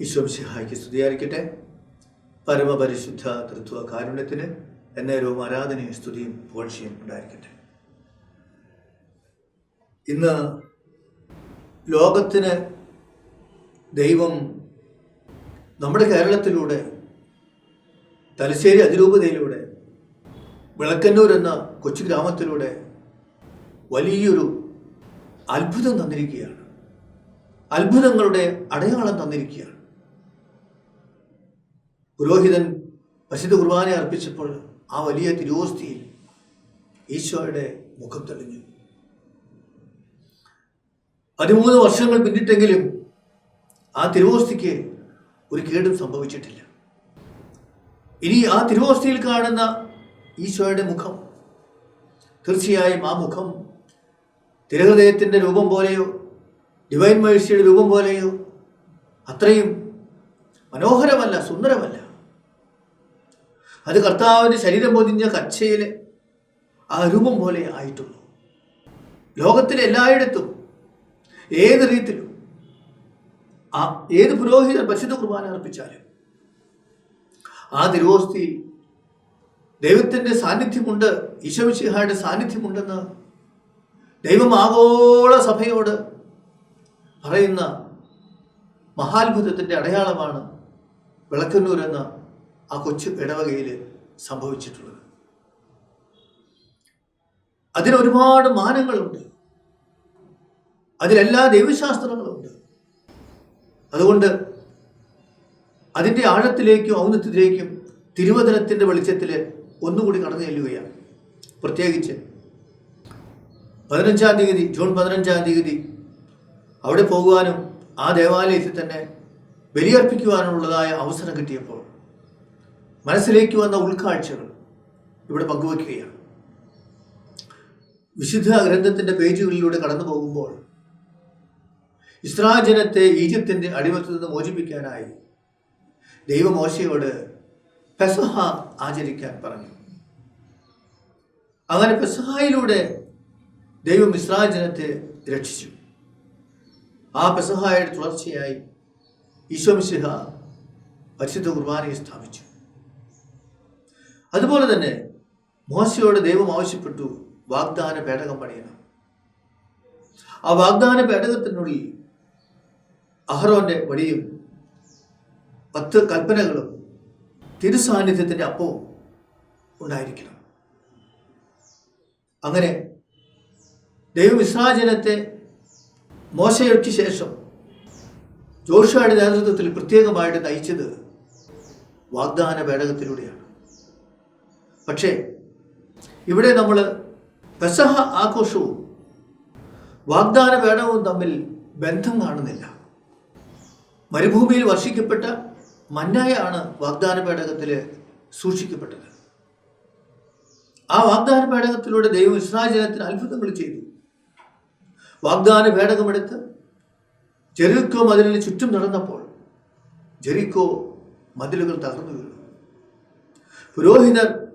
ഈശ്വംസിഹായ്ക്ക് സ്തുതിയായിരിക്കട്ടെ. പരമപരിശുദ്ധ തൃത്വ കാരുണ്യത്തിന് എന്നേരവും ആരാധനയും സ്തുതിയും പോഴ്ചയും ഉണ്ടായിരിക്കട്ടെ. ഇന്ന് ലോകത്തിന് ദൈവം നമ്മുടെ കേരളത്തിലൂടെ തലശ്ശേരി അതിരൂപതയിലൂടെ വിളക്കന്നൂർ എന്ന കൊച്ചു ഗ്രാമത്തിലൂടെ വലിയൊരു അത്ഭുതം തന്നിരിക്കുകയാണ്. അത്ഭുതങ്ങളുടെ അടയാളം തന്നിരിക്കുകയാണ്. പുരോഹിതൻ പരിശുദ്ധ കുർബാന അർപ്പിച്ചപ്പോൾ ആ വലിയ തിരുവോസ്തിയിൽ ഈശോയുടെ മുഖം തെളിഞ്ഞു. പതിമൂന്ന് വർഷങ്ങൾ പിന്നിട്ടെങ്കിലും ആ തിരുവോസ്തിക്ക് ഒരു കേടും സംഭവിച്ചിട്ടില്ല. ഇനി ആ തിരുവോസ്തിയിൽ കാണുന്ന ഈശോയുടെ മുഖം തീർച്ചയായും ആ മുഖം തിരഹൃദയത്തിന്റെ രൂപം പോലെയോ ഡിവൈൻ മേഴ്സിയുടെ രൂപം പോലെയോ അത്രയും മനോഹരമല്ല സുന്ദരമല്ല. അത് കർത്താവിന്റെ ശരീരം പൊതിഞ്ഞ കച്ചയിലെ ആ രൂപം പോലെ ആയിട്ടുള്ളൂ ലോകത്തിലെ എല്ലായിടത്തും ഏത് രീതിയിലും ആ ഏത് പുരോഹിതർ പരിശുദ്ധ കുർബാന അർപ്പിച്ചാലും ആ തിരുവോസ്തിയിൽ ദൈവത്തിന്റെ സാന്നിധ്യമുണ്ട് ഈശോമിശിഹായുടെ സാന്നിധ്യമുണ്ടെന്ന് ദൈവം ആഗോള സഭയോട് പറയുന്ന മഹാത്ഭുതത്തിന്റെ അടയാളമാണ് വിളക്കന്നൂർ എന്ന ആ കൊച്ചു ഇടവകയിൽ സംഭവിച്ചിട്ടുള്ളത്. അതിന് ഒരുപാട് മാനങ്ങളുണ്ട്. അതിലെല്ലാ ദൈവശാസ്ത്രങ്ങളുണ്ട്. അതുകൊണ്ട് അതിന്റെ ആഴത്തിലേക്കും ഔന്നത്യത്തിലേക്കും തിരുവചനത്തിന്റെ വെളിച്ചത്തിൽ ഒന്നുകൂടി കടന്നു ചെല്ലുകയാണ്. പ്രത്യേകിച്ച് പതിനഞ്ചാം തീയതി ജൂൺ പതിനഞ്ചാം തീയതി അവിടെ പോകുവാനും ആ ദേവാലയത്തിൽ തന്നെ ബലിയർപ്പിക്കുവാനുള്ളതായ അവസരം കിട്ടിയപ്പോൾ മനസ്സിലേക്ക് വന്ന ഉൾക്കാഴ്ചകൾ ഇവിടെ പങ്കുവയ്ക്കുകയാണ്. വിശുദ്ധ ഗ്രന്ഥത്തിന്റെ പേജുകളിലൂടെ കടന്നു പോകുമ്പോൾ ഇസ്രായേൽ ഈജിപ്തിന്റെ അടിമത്തത്തിൽ നിന്ന് മോചിപ്പിക്കാനായി ദൈവമോശയോട് പെസഹ ആചരിക്കാൻ പറഞ്ഞു. അങ്ങനെ പെസഹായിലൂടെ ദൈവം ഇസ്രായേൽ രക്ഷിച്ചു. ആ പെസഹായുടെ തുടർച്ചയായി ഈശോമിശിഹ പരിശുദ്ധ കുർബാനയെ സ്ഥാപിച്ചു. അതുപോലെ തന്നെ മോശയോട് ദൈവം ആവശ്യപ്പെട്ടു വാഗ്ദാന പേടകം പണിയണം. ആ വാഗ്ദാന പേടകത്തിനുള്ളിൽ അഹ്റോന്റെ വടിയും പത്ത് കൽപ്പനകളും തിരുസാന്നിധ്യത്തിന്റെ അപ്പവും ഉണ്ടായിരിക്കണം. അങ്ങനെ ദൈവവിസ്രാജനത്തെ മോശയ്ക്ക് ശേഷം ജോഷയുടെ നേതൃത്വത്തിൽ പ്രത്യേകമായിട്ട് നയിച്ചത് വാഗ്ദാന പേടകത്തിലൂടെയാണ്. പക്ഷേ ഇവിടെ നമ്മൾ പെസഹ ആഘോഷവും വാഗ്ദാന വേടവും തമ്മിൽ ബന്ധം കാണുന്നില്ല. മരുഭൂമിയിൽ വർഷിക്കപ്പെട്ട മന്നായാണ് വാഗ്ദാന പേടകത്തിൽ സൂക്ഷിക്കപ്പെട്ടത്. ആ വാഗ്ദാന പേടകത്തിലൂടെ ദൈവം ഇസ്രായേൽ അത്ഭുതങ്ങൾ ചെയ്തു. വാഗ്ദാന പേടകമെടുത്ത് ജെറിക്കോ മതിലിന് ചുറ്റും നടന്നപ്പോൾ ജെറിക്കോ മതിലുകൾ തകർന്നു വീണു. പുരോഹിതർ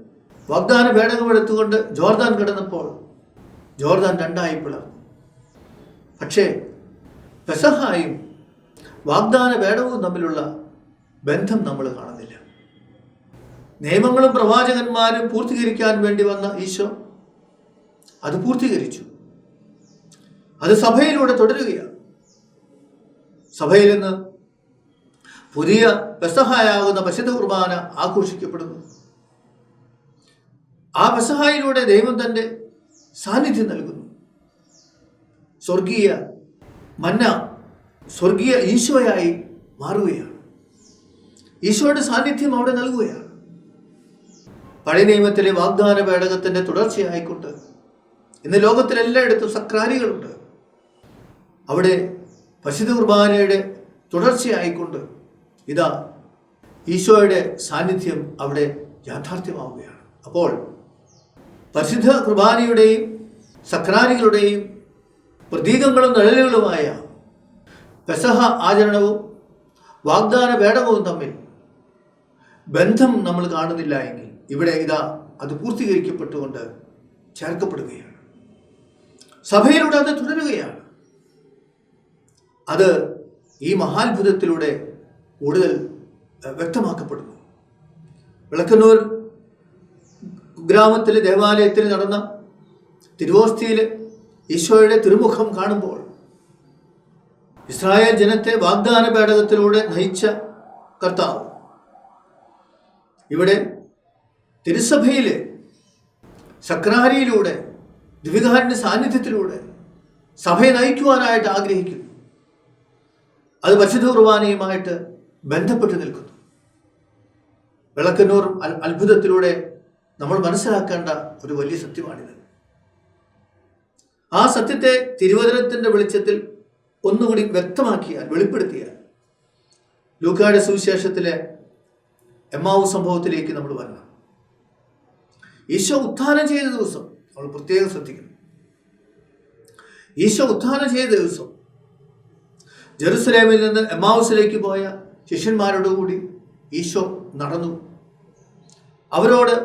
വാഗ്ദാന പേടകമെടുത്തുകൊണ്ട് ജോർദാൻ കിടന്നപ്പോൾ ജോർദാൻ രണ്ടായി പിളർന്നു. പക്ഷേ പെസഹായും വാഗ്ദാന പേടകവും തമ്മിലുള്ള ബന്ധം നമ്മൾ കാണുന്നില്ല. നിയമങ്ങളും പ്രവാചകന്മാരും പൂർത്തീകരിക്കാൻ വേണ്ടി വന്ന ഈശോ അത് പൂർത്തീകരിച്ചു. അത് സഭയിലൂടെ തുടരുകയാണ്. സഭയിൽ നിന്ന് പുതിയ പെസഹായാകുന്ന പശുദ്ധ കുർബാന ആഘോഷിക്കപ്പെടുന്നു. ആ പെസഹായിലൂടെ ദൈവം തന്റെ സാന്നിധ്യം നൽകുന്നു. സ്വർഗീയ മന്ന സ്വർഗീയ ഈശോയായി മാറുകയാണ്. ഈശോയുടെ സാന്നിധ്യം അവിടെ നൽകുകയാണ്. പഴയ നിയമത്തിലെ വാഗ്ദാന പേടകത്തിന്റെ തുടർച്ചയായിക്കൊണ്ട് ഇന്ന് ലോകത്തിലെല്ലായിടത്തും സക്രാരികളുണ്ട്. അവിടെ പരിശുദ്ധ കുർബാനയുടെ തുടർച്ചയായിക്കൊണ്ട് ഇതാ ഈശോയുടെ സാന്നിധ്യം അവിടെ യാഥാർത്ഥ്യമാവുകയാണ്. അപ്പോൾ പരിശുദ്ധ കുർബാനയുടെയും സക്രാരികളുടെയും പ്രതീകങ്ങളും നിഴലുകളുമായ പെസഹ ആചരണവും വാഗ്ദാന പേടകവും തമ്മിൽ ബന്ധം നമ്മൾ കാണുന്നില്ല എങ്കിൽ ഇവിടെ ഇതാ അത് പൂർത്തീകരിക്കപ്പെട്ടുകൊണ്ട് ചേർക്കപ്പെടുകയാണ്. സഭയിലൂടെ അത് തുടരുകയാണ്. അത് ഈ മഹാത്ഭുതത്തിലൂടെ കൂടുതൽ വ്യക്തമാക്കപ്പെടുന്നു. വിളക്കന്നൂർ ഗ്രാമത്തിലെ ദേവാലയത്തിൽ നടന്ന തിരുവോസ്തിയിൽ ഈശോയുടെ തിരുമുഖം കാണുമ്പോൾ ഇസ്രായേൽ ജനത്തെ വാഗ്ദാന പേടകത്തിലൂടെ നയിച്ച കർത്താവ് ഇവിടെ തിരുസഭയിൽ സക്രാരിയിലൂടെ ദിവികാരന്റെ സാന്നിധ്യത്തിലൂടെ സഭയെ നയിക്കുവാനായിട്ട് ആഗ്രഹിക്കുന്നു. അത് പരിശുദ്ധ കുർബാനയുമായിട്ട് ബന്ധപ്പെട്ട് നിൽക്കുന്നു. വിളക്കന്നൂർ അത്ഭുതത്തിലൂടെ നമ്മൾ മനസ്സിലാക്കേണ്ട ഒരു വലിയ സത്യമാണിത്. ആ സത്യത്തെ തിരുവചനത്തിന്റെ വെളിച്ചത്തിൽ ഒന്നുകൂടി വ്യക്തമാക്കിയാൽ വെളിപ്പെടുത്തിയാൽ ലൂക്കായുടെ സുവിശേഷത്തിലെ എമ്മാവു സംഭവത്തിലേക്ക് നമ്മൾ വരണം. ഈശോ ഉത്ഥാനം ചെയ്ത ദിവസം നമ്മൾ പ്രത്യേകം ശ്രദ്ധിക്കണം. ഈശോ ഉത്ഥാനം ചെയ്ത ദിവസം ജെറുസലേമിൽ നിന്ന് എമ്മാവുസിലേക്ക് പോയ ശിഷ്യന്മാരോടുകൂടി ഈശോ നടന്നു. അവരോട്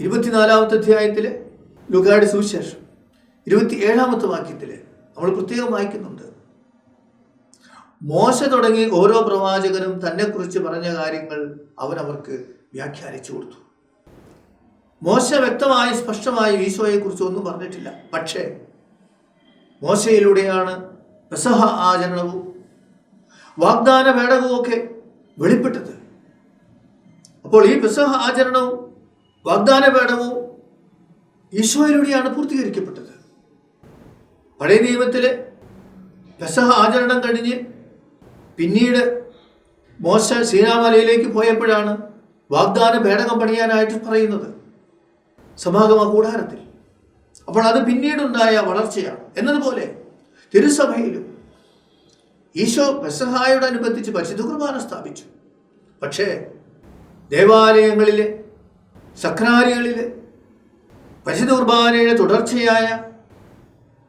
ഇരുപത്തിനാലാമത്തെ അധ്യായത്തിലെ ലുഗാഡ് സുവിശേഷം. ഇരുപത്തി ഏഴാമത്തെ വാക്യത്തിൽ നമ്മൾ പ്രത്യേകം വായിക്കുന്നുണ്ട്. മോശ തുടങ്ങി ഓരോ പ്രവാചകനും തന്നെക്കുറിച്ച് പറഞ്ഞ കാര്യങ്ങൾ അവൻ അവർക്ക് വ്യാഖ്യാനിച്ചു കൊടുത്തു. മോശ വ്യക്തമായി സ്പഷ്ടമായി ഈശോയെക്കുറിച്ച് ഒന്നും പറഞ്ഞിട്ടില്ല. പക്ഷേ മോശയിലൂടെയാണ് പ്രസഹ ആചരണവും വാഗ്ദാന പേടകവും ഒക്കെ വെളിപ്പെട്ടത്. അപ്പോൾ ഈ പ്രസഹ ആചരണവും വാഗ്ദാന പേടകവും ഈശോയിലൂടെയാണ് പൂർത്തീകരിക്കപ്പെട്ടത്. പഴയ നിയമത്തിലെ പെസഹ ആചരണം കഴിഞ്ഞ് പിന്നീട് മോശ സീനാമലയിലേക്ക് പോയപ്പോഴാണ് വാഗ്ദാന പേടകം പണിയാനായിട്ട് പറയുന്നത്. സമാഗമ കൂടാരത്തിൽ. അപ്പോൾ അത് പിന്നീടുണ്ടായ വളർച്ചയാണ്. എന്നതുപോലെ തിരുസഭയിലും ഈശോ പെസഹായോടനുബന്ധിച്ച് പരിശുദ്ധ കുർബാന സ്ഥാപിച്ചു. പക്ഷേ ദേവാലയങ്ങളിലെ സക്രാരികളിലെ പരിശുദ്ധ കുർബാനയുടെ തുടർച്ചയായ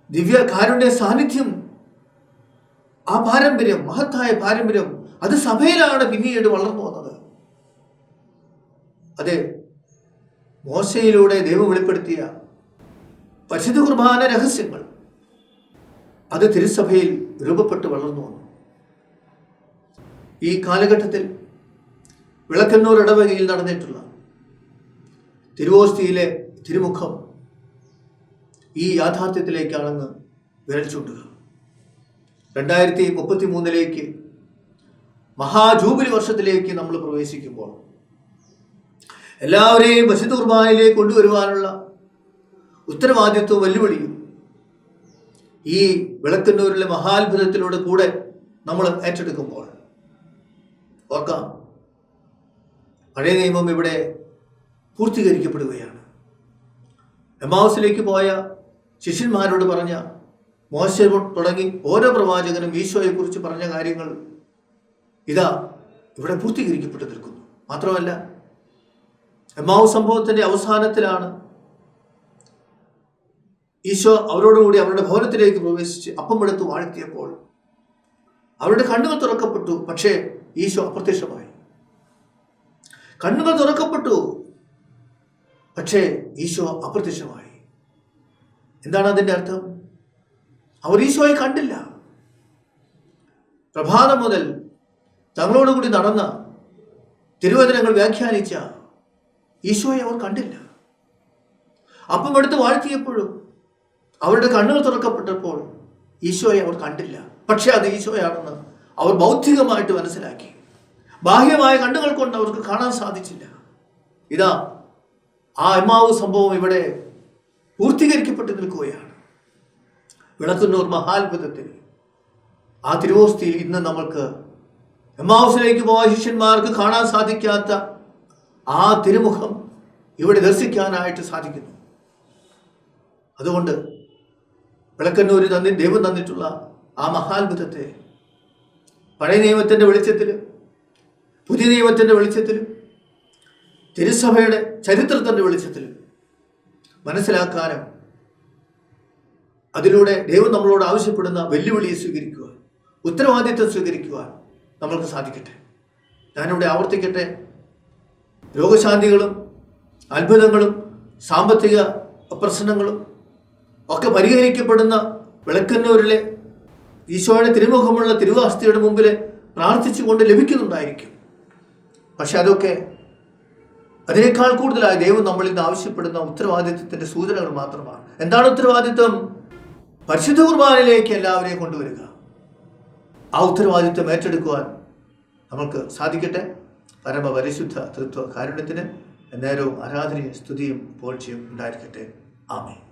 ദിവ്യ കാരുണ്യ സാന്നിധ്യം ആ പാരമ്പര്യം മഹത്തായ പാരമ്പര്യം അത് സഭയിലാണ് പിന്നീട് വളർന്നു വന്നത്. അതെ മോശയിലൂടെ ദൈവം വെളിപ്പെടുത്തിയ പരിശുദ്ധ കുർബാന രഹസ്യങ്ങൾ അത് തിരുസഭയിൽ രൂപപ്പെട്ട് വളർന്നു വന്നു. ഈ കാലഘട്ടത്തിൽ വിളക്കന്നൂർ ഇടവകയിൽ നടന്നിട്ടുള്ള തിരുവോസ്തിയിലെ തിരുമുഖം ഈ യാഥാർത്ഥ്യത്തിലേക്കാണെന്ന് വിരൽ ചൂണ്ടുക രണ്ടായിരത്തി മുപ്പത്തി മൂന്നിലേക്ക് മഹാജൂബിലി വർഷത്തിലേക്ക് നമ്മൾ പ്രവേശിക്കുമ്പോൾ എല്ലാവരെയും പരിശുദ്ധ കുർബാനയിലേക്ക് കൊണ്ടുവരുവാനുള്ള ഉത്തരവാദിത്വവും വെല്ലുവിളിയും ഈ വിളക്കന്നൂരിലെ മഹാത്ഭുതത്തിലൂടെ കൂടെ നമ്മൾ ഏറ്റെടുക്കുമ്പോൾ ഓർക്കാം. പഴയ നിയമം ഇവിടെ പൂർത്തീകരിക്കപ്പെടുകയാണ്. എമാവസിലേക്ക് പോയ ശിഷ്യന്മാരോട് പറഞ്ഞ മോശ തുടങ്ങി ഓരോ പ്രവാചകനും ഈശോയെക്കുറിച്ച് പറഞ്ഞ കാര്യങ്ങൾ ഇതാ ഇവിടെ പൂർത്തീകരിക്കപ്പെട്ടു നിൽക്കുന്നു. മാത്രമല്ല എമാവ് സംഭവത്തിന്റെ അവസാനത്തിലാണ് ഈശോ അവരോടുകൂടി അവരുടെ ഭവനത്തിലേക്ക് പ്രവേശിച്ച് അപ്പം എടുത്ത് വാഴ്ത്തിയപ്പോൾ അവരുടെ കണ്ണുകൾ തുറക്കപ്പെട്ടു പക്ഷേ ഈശോ അപ്രത്യക്ഷമായി. കണ്ണുകൾ തുറക്കപ്പെട്ടു. പക്ഷേ ഈശോ അപ്രത്യക്ഷമായി. എന്താണ് അതിന്റെ അർത്ഥം? അവർ ഈശോയെ കണ്ടില്ല. പ്രഭാതം മുതൽ തങ്ങളോടുകൂടി നടന്ന തിരുവചനങ്ങൾ വ്യാഖ്യാനിച്ച ഈശോയെ അവർ കണ്ടില്ല. അപ്പം എടുത്ത് വാഴ്ത്തിയപ്പോഴും അവരുടെ കണ്ണുകൾ തുറക്കപ്പെട്ടപ്പോൾ ഈശോയെ അവർ കണ്ടില്ല. പക്ഷേ അത് ഈശോയാണെന്ന് അവർ ബൗദ്ധികമായിട്ട് മനസ്സിലാക്കി. ബാഹ്യമായ കണ്ണുകൾ കൊണ്ട് അവർക്ക് കാണാൻ സാധിച്ചില്ല. ഇതാ ആ എമ്മാവ് സംഭവം ഇവിടെ പൂർത്തീകരിക്കപ്പെട്ട് നിൽക്കുകയാണ്. വിളക്കുന്നൂർ മഹാത്ഭുതത്തിൽ ആ തിരുവോസ്തിയിൽ ഇന്ന് നമ്മൾക്ക് എമ്മാവസിലേക്ക് പോയ ശിഷ്യന്മാർക്ക് കാണാൻ സാധിക്കാത്ത ആ തിരുമുഖം ഇവിടെ ദർശിക്കാനായിട്ട് സാധിക്കുന്നു. അതുകൊണ്ട് വിളക്കന്നൂര് തന്നി ദൈവം തന്നിട്ടുള്ള ആ മഹാത്ഭുതത്തെ പഴയ നിയമത്തിന്റെ വെളിച്ചത്തിൽ പുതിയ നിയമത്തിന്റെ വെളിച്ചത്തിൽ തിരുസഭയുടെ ചരിത്രത്തിന്റെ വെളിച്ചത്തിൽ മനസ്സിലാക്കാനും അതിലൂടെ ദൈവം നമ്മളോട് ആവശ്യപ്പെടുന്ന വെല്ലുവിളിയെ സ്വീകരിക്കുവാൻ ഉത്തരവാദിത്വം സ്വീകരിക്കുവാൻ നമ്മൾക്ക് സാധിക്കട്ടെ. ഞാനിവിടെ ആവർത്തിക്കട്ടെ. രോഗശാന്തികളും അത്ഭുതങ്ങളും സാമ്പത്തിക പ്രശ്നങ്ങളും ഒക്കെ പരിഹരിക്കപ്പെടുന്ന വിളക്കന്നൂരിലെ ഈശോയുടെ തിരുമുഖമുള്ള തിരുവാസ്തിയുടെ മുമ്പിൽ പ്രാർത്ഥിച്ചുകൊണ്ട് ലഭിക്കുന്നുണ്ടായിരിക്കും. പക്ഷെ അതൊക്കെ അതിനേക്കാൾ കൂടുതലായി ദൈവം നമ്മളിൽ നിന്ന് ആവശ്യപ്പെടുന്ന ഉത്തരവാദിത്വത്തിന്റെ സൂചനകൾ മാത്രമാണ്. എന്താണ് ഉത്തരവാദിത്വം? പരിശുദ്ധ കുർബാനയിലേക്ക് എല്ലാവരെയും കൊണ്ടുവരിക. ആ ഉത്തരവാദിത്വം ഏറ്റെടുക്കുവാൻ നമുക്ക് സാധിക്കട്ടെ? പരമപരിശുദ്ധ തൃത്വ കാരുണ്യത്തിന് നേരവും ആരാധനയും സ്തുതിയും പോഴ്ചയും ഉണ്ടായിരിക്കട്ടെ. ആമേ